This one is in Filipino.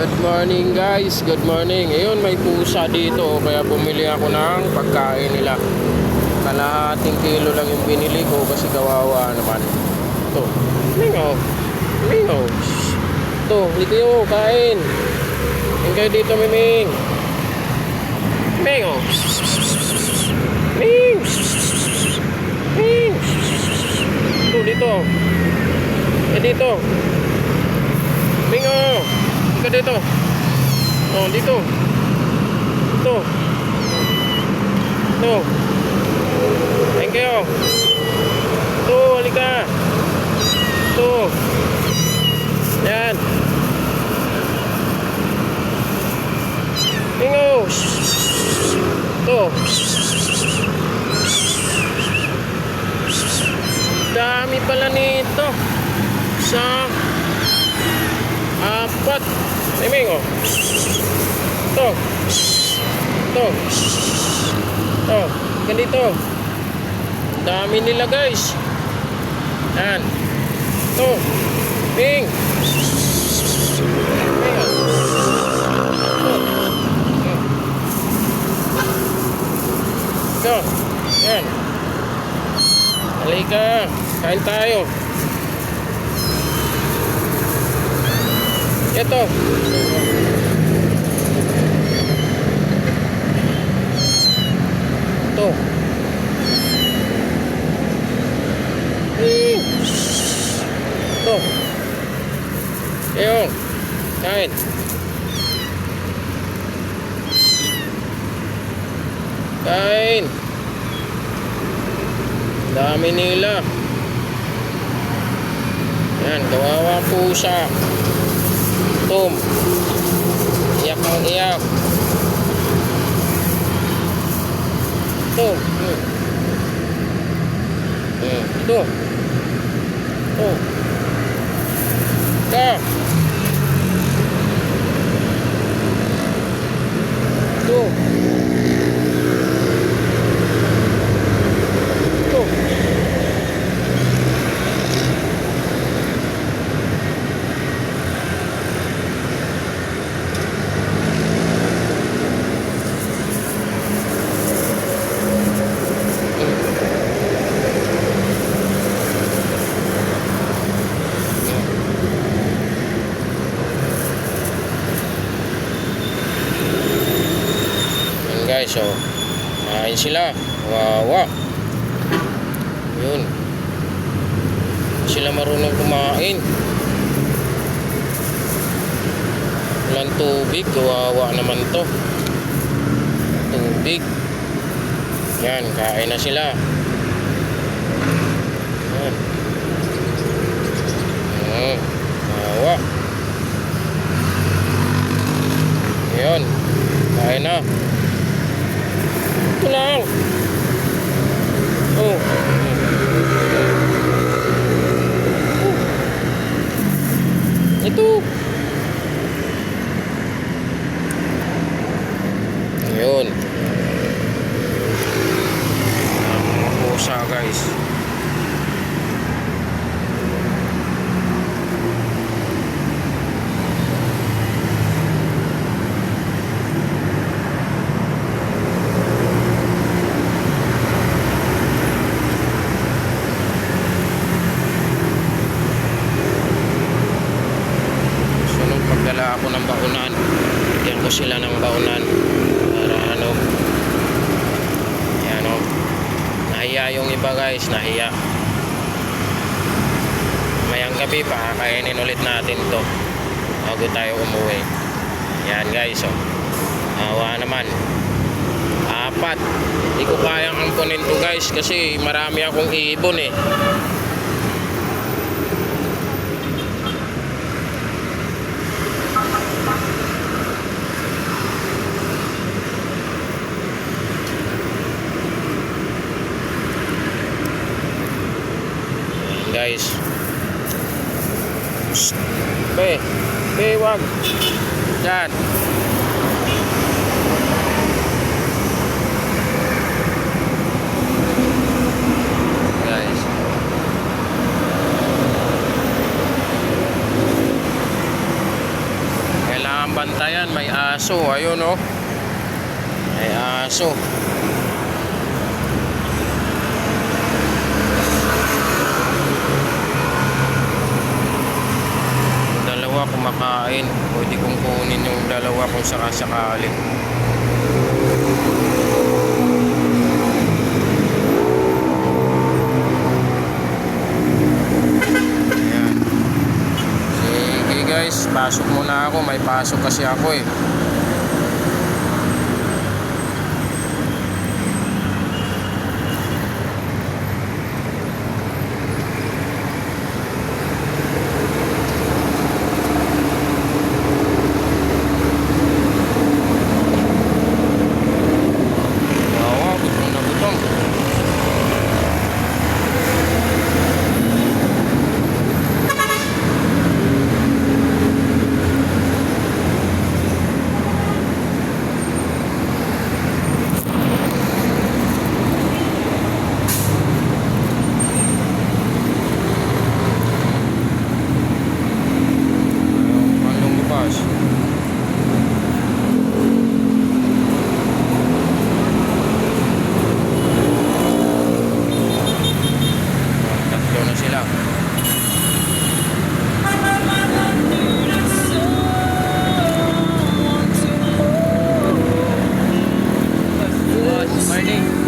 Good morning guys, good morning. Ayun, may pusa dito kaya bumili ako ng pagkain nila. Kalahating kilo lang yung binili ko kasi kawawa naman. Ito, mingo, mingo. Ito, yung kain. Yung kayo dito, Miming. Mingo. Ming. Ming. Ito, dito. Eh, dito. Mingo. Ika dito. Oh, dito. Ito. Ito. Thank you. Ito, halika. Ito. Yan. Mingo. Ito. Dami pala nito. Sa apat. Ay, Mingo. Ito. Ito. Ito. Ganito. Dami nila guys. Yan. Ito. Ming. Ito. Yan. Halika. Kain tayo. Ito. Ito. Ito. Ayun. Kain. Kain. Dami nila. Yan, kawawa ang pusa. Tom. Iyak ang iyak. Tom. Hmm. Hmm. Ito. Ito. Ito. Ito. Yan guys, so kain sila. Wawa. Yun. Sila marunong kumain. Walang tubig. Kawawa naman to. Tubig. Yan, kain na sila. Yan. Hmm. Wawa. Yun. Kain na. Ito lang. Oh. Ito. Ayun. Ang mga nung pagdala ako ng baunan, bigyan ko sila ng baunan para ano, yan o. Nahiya yung iba guys, nahiya. Mayang gabi pa, kakainin ulit natin to bago tayo umuwi. Yan guys o. Awa naman. Apat. Hindi ko kayang ampunin to guys kasi marami akong ibon eh. Guys. Be, be, wag. Yan. Guys. binabantayan. May aso. Ayun oh. May aso. Yung dalawa kumakain. Pwede kong kunin yung dalawa kung sakasakali. Ayan. Sige guys, pasok muna ako. May pasok kasi ako eh. 没得。